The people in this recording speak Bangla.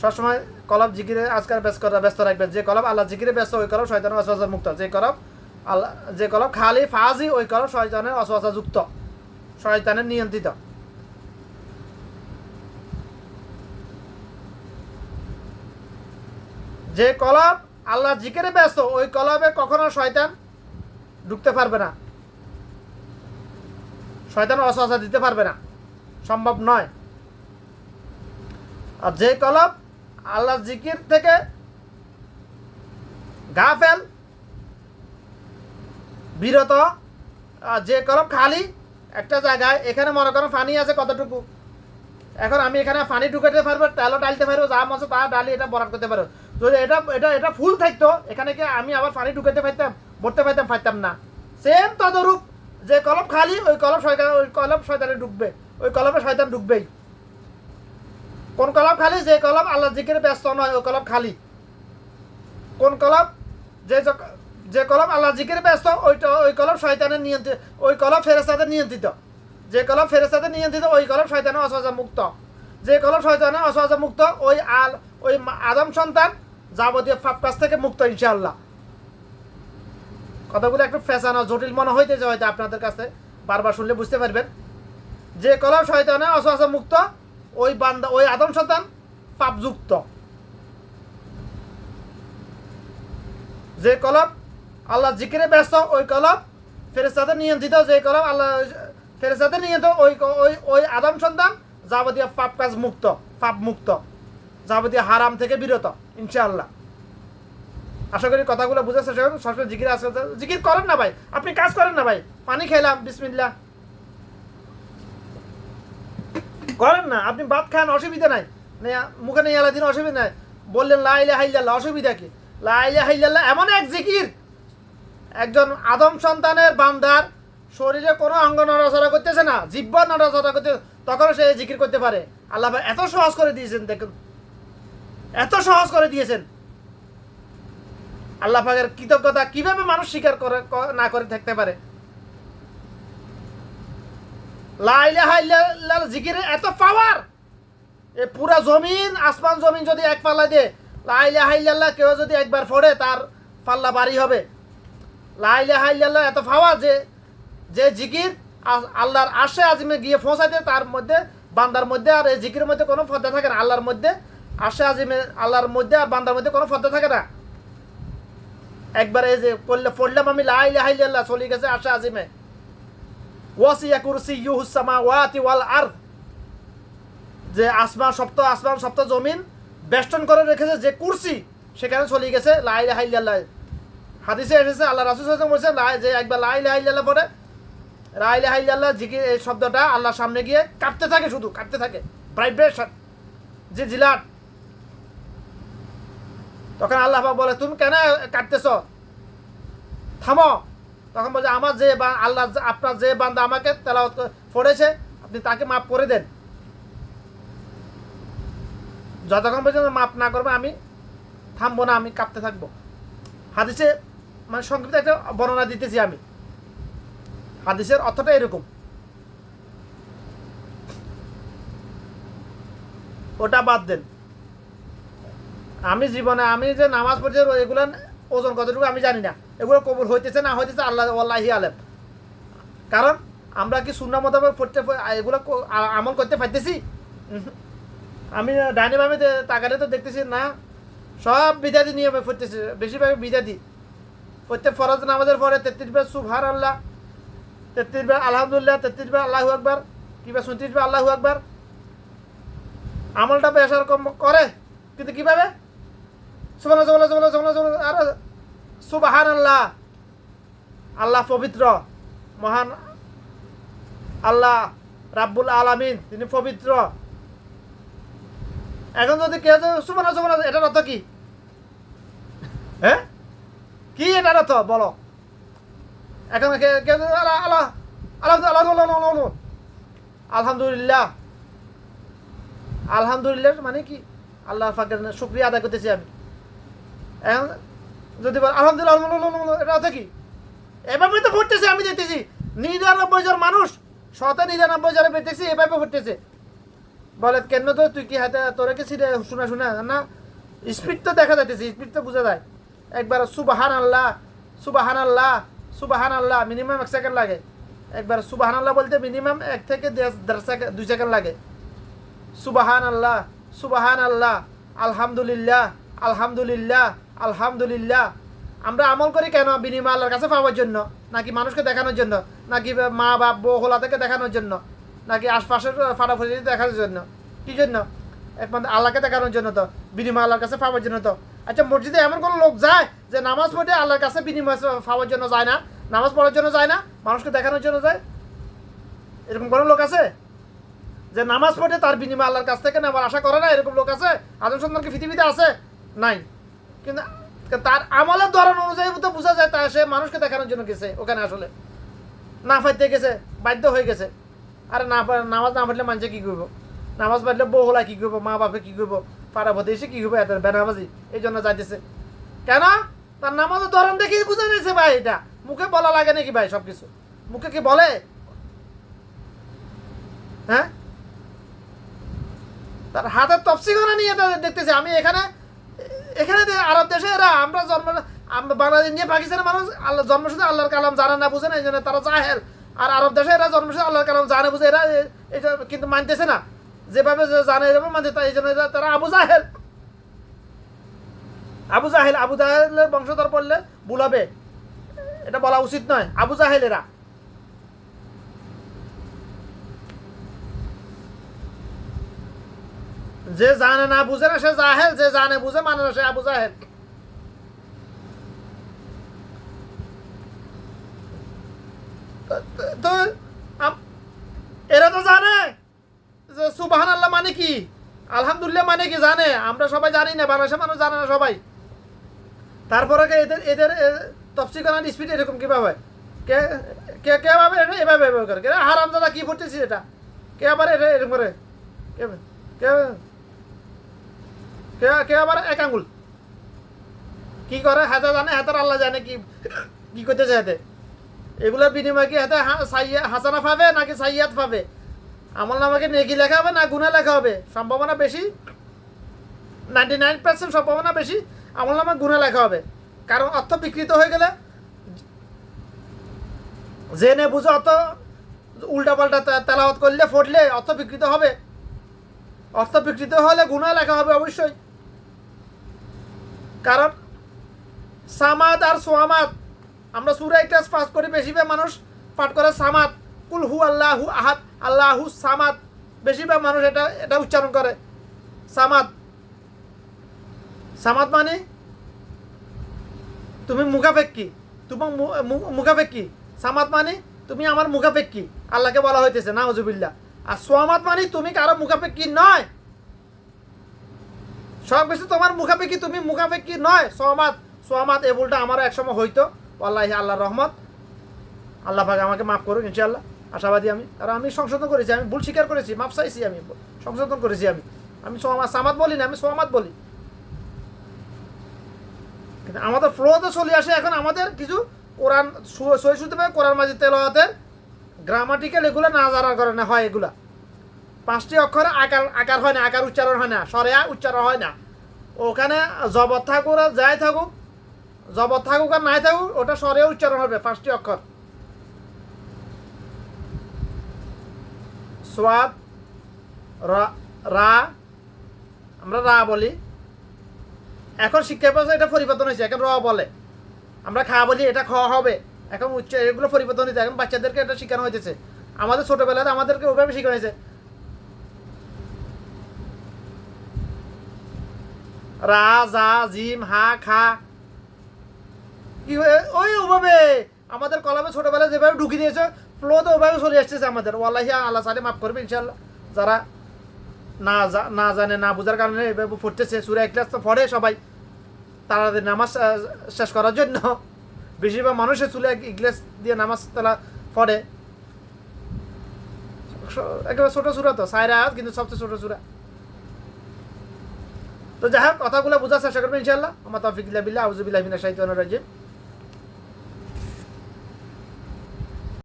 সবসময় কলব জিকিরে ব্যস্ত রাখবেন। যে কলব আল্লাহ জিকিরে ব্যস্ত, ওই কলব শয়তানের মুক্ত। যে কলব আল্লাহ যে কলব খালি, ফাজি, ওই কলব শয়তানের যুক্ত। শয়তানের নিয়ন্ত্রিত। যে কলব আল্লাহ জিকিরে ব্যস্ত, ওই কলবে কখনো শয়তান ঢুকতে পারবে না। শয়তান অসহসা দিতে পারবে না। সম্ভব নয়। আর যে কলব আল্লাহ জিকির থেকে গাফেল, বিরত, আর যে কলব খালি, একটা জায়গায় এখানে মনে করেন পানি আছে কতটুকু? এখন আমি এখানে পানি ঢুকাতে পারব, তেলও ডালতে পারব, যা মাছ তা ডালি এটা বরাদ করতে পারব। যদি এটা এটা এটা ফুল থাকতো, এখানে কি আমি আবার পানি ঢুকাতে পারতাম ভরতে পারতাম পারতাম না। সেম তদরূপ, যে কলব খালি, ওই কলব শয়তান, ওই কলব শয়তানে ঢুকবে, ওই কলবে শয়তান ঢুকবেই। কোন কলব খালি, যে কলব আল্লাহ জিকিরে ব্যস্ত নয় ওই কলব খালি। কোন কলব যে যে কলব আল্লাহ জিকিরে ব্যস্ত, ওইটা ওই কলব শয়তানের নিয়ন্ত্রিত ওই কলব ফেরেস্তাদের নিয়ন্ত্রিত যে কলব ফেরেস্তাদের নিয়ন্ত্রিত ওই কলব শয়তানের অসহজা মুক্ত। যে কলব শয়তানের অসহজা মুক্ত, ওই আল ওই আদম সন্তান যাবতীয় ফাপ কাছ থেকে মুক্ত, ইনশাআল্লাহ। কথাগুলো একটু ফেসানো জটিল মনে হইতেছে হয়তো আপনাদের কাছে, বারবার শুনলে বুঝতে পারবেন। যে কলব শয়তানের অসহজা মুক্ত ওই বান্দা, ওই আদম সন্তান পাপযুক্ত। যে কলব আল্লাহ জিকিরে ব্যস্ত, ওই কলব ফেরেস্তাদের নিয়ন্ত্রিত, যে কলব আল্লাহ ফেরেস্তাদের নিয়ন্ত্রিত, ওই ওই ওই আদম সন্তান যাবতীয় পাপ কাজ মুক্ত, পাপ মুক্ত, যাবতীয় হারাম থেকে বিরত, ইনশাআল্লাহ। আশা করি কথাগুলো বুঝেছে সবসময় জিকির আসতে জিকির করেন না ভাই, আপনি কাজ করেন না ভাই, পানি খেলাম, বিসমিল্লাহ। করেন না, আপনি ভাত খান, অসুবিধা নাই। মুখে নেই আলা দিন অসুবিধা নাই। বললেন লাইলে হাইল্লাল্লাহ অসুবিধা কি? লাইলে হাইল্লাল্লাহ এমন এক জিকির। একজন আদম সন্তানের বান্দার শরীরে কোনো অঙ্গ নড়াচড়া করতেছে না জিব্বা নড়াচড়া করতে, তখনও সে জিকির করতে পারে। আল্লাহ এত সহজ করে দিয়েছেন, দেখুন। এত সহজ করে দিয়েছেন। আল্লাহ পাকের কৃতজ্ঞতা কীভাবে মানুষ স্বীকার করে না করে থাকতে পারে? লাইলাহ জিকিরের এত পাওয়ার এ পুরা জমিন, আসমান জমিন যদি এক পাল্লা দিয়ে লাইলাহ হাইল্লাহ কেউ যদি একবার ফোড়ে, তার পাল্লা বাড়ি হবে। লাইলাহ হাইল্লাহ এত পাওয়ার যে যে জিকির আল্লাহর আশে আজিমে গিয়ে পৌঁছাতে তার মধ্যে, বান্দার মধ্যে, আর এই জিকির মধ্যে কোনো ফদ্দা থাকে না। আল্লাহর মধ্যে, আশে আজিমে, আল্লাহর মধ্যে আর বান্দার মধ্যে কোনো ফদ্দা থাকে না। একবার এই যে পড়লে, পড়লাম আমি লাইলাহ হাইল্লাহ চলে গেছে আশে আজিমে। ওয়াসিয়া কুরসি ইউহুসামা ওয়াতি ওয়াল আর যে আসমান সপ্ত আসমান সপ্ত জমিন বেষ্টন করে রেখেছে, যে কুরসি সেখানে চলে গেছে লাই হাইল্লাহ হাদিসে এসেছে, আল্লাহ রাসুল বলছে লাই- যে একবার লাই হাইল্লাহ পরে লাই হাইল্লাহ জিকির, এই শব্দটা আল্লাহর সামনে গিয়ে কাঁপতে থাকে শুধু, কাঁপতে থাকে। ভাইব্রেশন যে জিলাট। তখন আল্লাহ বলে, তুমি কেন কাটতেছ থামো। তখন বলছে, আমার যে বা- আল্লাহ আপনার যে বান্দা আমাকে তেলাওয়াত পড়েছে আপনি তাকে মাফ করে দেন। যতক্ষণ পর্যন্ত মাফ না করবে, আমি থামবো না, আমি কাঁপতে থাকব। হাদিসে মানে সংক্ষিপ্ত একটা বর্ণনা দিতেছি আমি। হাদিসের অর্থটা এরকম। ওটা বাদ দেন। আমি জীবনে, আমি যে নামাজ পড়ছি, এগুলো ওজন কতটুকু আমি জানি না। এগুলো কবুল হইতেছে না হইতেছে, আল্লাহ আল্লাহি আলেম। কারণ আমরা কি শূন্য মোতাবেক পড়তে এগুলো আমল করতে পারতেছি? আমি ডাইনি ভাবে তাকালে তো দেখতেছি না, সব বিদাতি নিয়মে পড়তেছি, বেশিরভাগ বিদাতি। প্রত্যেক ফরজ নামাজের পরে তেত্রিশ বার সুভার আল্লাহ তেত্রিশ বার আলহামদুলিল্লাহ তেত্রিশ বার আল্লাহু আকবার, কিংবা সৈত্রিশ বার আল্লাহু আকবার। আমলটা বেশ রকম করে, কিন্তু কীভাবে? সুবাহ সুবাহ সুবাহ সুবাহ সুবাহ আর সুবাহান আল্লাহ আল্লাহ পবিত্র, মহান আল্লাহ রাব্বুল আলামিন, তিনি পবিত্র। এখন যদি সুবাহ সুবাহ এটার অর্থ কি? হ্যাঁ কি এটার অর্থ? বলো। এখন আল্লাহ আল্লাহ আল্লাহ আলহামদুলিল্লাহ। আলহামদুলিল্লাহ মানে কি? আল্লাহ ফাঁকের শুক্রিয়া আদায় করতেছি আমি। এখন যদি আলহামদুলিল্লাহ আলহামদুলিল্লাহ, কি? এভাবে তো ঘটতেছে আমি দেখতেছি। নিরানব্বই জন মানুষ শত নিরানব্বই জনে পেতেছি এভাবে ঘটতেছে। বলে কেন তো তুই কি হাতে তোরে কি সিটে শোনা শোনা না? স্পিড তো দেখা যাইতেছে স্পিড তো বোঝা যায়। একবার সুবাহান আল্লাহ সুবাহান আল্লাহ সুবাহান আল্লাহ মিনিমাম এক সেকেন্ড লাগে। একবার সুবাহান আল্লাহ বলতে মিনিমাম এক থেকে দেড় সেকেন্ড দুই সেকেন্ড লাগে। সুবাহান আল্লাহ সুবাহান আল্লাহ আলহামদুলিল্লাহ আলহামদুলিল্লাহ আলহামদুলিল্লাহ। আমরা আমল করি কেন বিনিময় আল্লাহর কাছে পাওয়ার জন্য? নাকি মানুষকে দেখানোর জন্য? নাকি মা, বাপ, বউ, হোলা থেকে দেখানোর জন্য? নাকি আশপাশের ফাটাফাটি দেখানোর জন্য? কি জন্য? একমাত্র আল্লাহকে দেখানোর জন্য তো, বিনিময় আল্লাহর কাছে পাওয়ার জন্য তো। আচ্ছা মসজিদে এমন কোনো লোক যায় যে নামাজ পড়ে আল্লাহর কাছে বিনিময় পাওয়ার জন্য যায় না? নামাজ পড়ার জন্য যায় না? মানুষকে দেখানোর জন্য যায়? এরকম কোনো লোক আছে? যে নামাজ পড়ে তার বিনিময় আল্লাহর কাছ থেকে নেওয়ার আশা করে না এরকম লোক আছে? আদম সন্তান কি পৃথিবীতে আছে? নাই। কিন্তু তার আমলের ধরন অনুযায়ী তো বোঝা যায় তা সে মানুষকে দেখানোর জন্য গেছে ওখানে আসলে। না ফাইতে গেছে, বাধ্য হয়ে গেছে। আরে না নামাজ না পড়লে মানুষে কি করব? নামাজ পড়লে বউ হলা কি করব? মা বাপে কি করব? পাড়া ভতে এসে কি করব? এত বেনামাজি, এই জন্য যাইতেছে। কেন? তার নামাজের ধরন দেখি বুঝা যাচ্ছে ভাই এটা। মুখে বলা লাগে নাকি ভাই সব কিছু মুখে কি বলে? হ্যাঁ? তার হাতের তফসিগনা নিয়ে দেখতেছি। আমি এখানে এখানে আরব দেশে এরা, আমরা জন্ম বাংলাদেশ নিয়ে পাকিস্তানের মানুষ, আল্লাহ জন্মসূত্রে আল্লাহর কালাম জানে না, বুঝে না, এই জন্য তারা জাহেল। আর আরব দেশে এরা জন্মসূত্রে আল্লাহর কালাম জানে, বুঝে, এরা এটা কিন্তু মানতেছে না। যেভাবে জানে, এভাবে মানতে, তাই এই জন্য তারা আবু জাহেল। আবু জাহেল, আবু জাহেলের বংশধর পড়লে ভুল হবে। এটা বলা উচিত নয়, আবু জাহেল এরা। যে জানে না বুঝে না, সে জাহেল। যে জানে বুঝে মানে না, সে আবু জাহেল। তো- এরা তো জানে যে সুবাহান আল্লাহ মানে কি? আলহামদুলিল্লাহ মানে কি জানে? আমরা সবাই জানি না, বাংলাদেশের মানুষ জানে না সবাই। তারপরে এদের এদের তফসিকানার স্পিড এরকম কীভাবে কে কে কে ভাবে এটা? এভাবে এভাবে করে। হারাম দাদা কি পড়তেছি এটা? কে আবার এটা এরকম করে? কে কে কে কে আবার এক আঙ্গুল? কি করে? হাতে জানে হাতের আল্লাহ জানে কি কি করতেছে হাতে এগুলোর বিনিময়ে কি হাতে হাসানা পাবে নাকি সাইয়াত পাবে? আমল নামাকে নেকি লেখা হবে না গুণা লেখা হবে? সম্ভাবনা বেশি? নাইনটি নাইন পার্সেন্ট সম্ভাবনা বেশি? আমল নামা গুণা লেখা হবে। কারণ অর্থ বিকৃত হয়ে গেলে জেনে বুঝে অর্থ উল্টা পাল্টা তেলাওয়াত করলে, ফটলে অর্থ বিকৃত হবে। অর্থ বিকৃত হলে গুণা লেখা হবে অবশ্যই। কারণ সামাদ আর সোয়ামাদ আমরা সুরা ক্লাস পাস করি বেশিরভাগ মানুষ পাঠ করে সামাদ। কুল হু আল্লাহু আহাদ, আল্লাহু সামাদ। বেশিরভাগ মানুষ এটা এটা উচ্চারণ করে। সামাদ। সামাদ মানে? তুমি মুখাপেক্ষি। তোমার মুখাপেক্ষি। সামাদ মানে? তুমি আমার মুখাপেক্ষি। আল্লাহকে বলা হইতেছে না হজুবিল্লা আর সোয়ামাদ মানে তুমি কারও মুখাপেক্ষি নয়। সব কিছু তোমার মুখাপেক্ষি, তুমি মুখাপেক্ষি নয়। সোয়ামাদ সোয়ামাদ এ ভুলটা আমারও একসময় হইতো। আল্লাহ আল্লাহ রহমত। আল্লাহ পাক আমাকে মাফ করুন ইনশাআল্লাহ। আশাবাদী আমি। আর আমি সংশোধন করেছি, আমি ভুল স্বীকার করেছি মাফ চাইছি আমি। সংশোধন করেছি আমি। আমি সোয়ামাদ সামাদ বলি না, আমি সোয়ামাদ বলি। কিন্তু আমাদের ফ্লোতে চলে আসে এখন আমাদের কিছু কোরআন সই শুনতে কোরআন মাজিদ তেলাওয়াতের। গ্রামাটিক্যাল এগুলো না জানার কারণে হয় এগুলা। পাঁচটি অক্ষরে আকার আকার হয় না, আকার উচ্চারণ হয় না সরে উচ্চারণ হয় না। ওখানে জবর থাকুক আর যাই থাকুক জবর থাকুক আর নাই থাকুক, ওটা সরে উচ্চারণ হবে, পাঁচটি অক্ষর। সোয়াদ, রা আমরা রা বলি। এখন শিক্ষা ব্যবস্থা এটা পরিবর্তন হয়েছে, এখন র বলে। আমরা খা বলি, এটা খাওয়া হবে। এখন উচ্চ এগুলো পরিবর্তন হয়েছে, এখন বাচ্চাদেরকে এটা শেখানো হয়েছে আমাদের ছোটবেলাতে আমাদেরকে ওইভাবে শেখানো হয়েছে। রা জা জিম, হা, খা। কি ওই ওভাবে। আমাদের কলামে ছোটবেলায় যেভাবে ঢুকিয়ে দিয়েছে ফ্লো তো ওভাবে চলে আসতেছে আমাদের। ওয়াল্লাহি আল্লাহ সালে মাফ করবে ইনশাল্লাহ যারা না না জানে, না বোঝার কারণে এভাবে পড়তেছে সুরা ক্লাস তো পড়ে সবাই। তাদের নামাজ শেষ করার জন্য। বেশিরভাগ মানুষের চুলে এক ইংলিশ দিয়ে নামাজ তারা পড়ে। একেবারে ছোট সুরা তো সাইরা কিন্তু সবচেয়ে ছোট সুরা। তো যাই হোক কথাগুলো বোঝার চেষ্টা করবেন ইনশাল্লাহ আমার তফিক বিল্লাহ আউজুবিল্লাহ সাহিত্য রাজিম।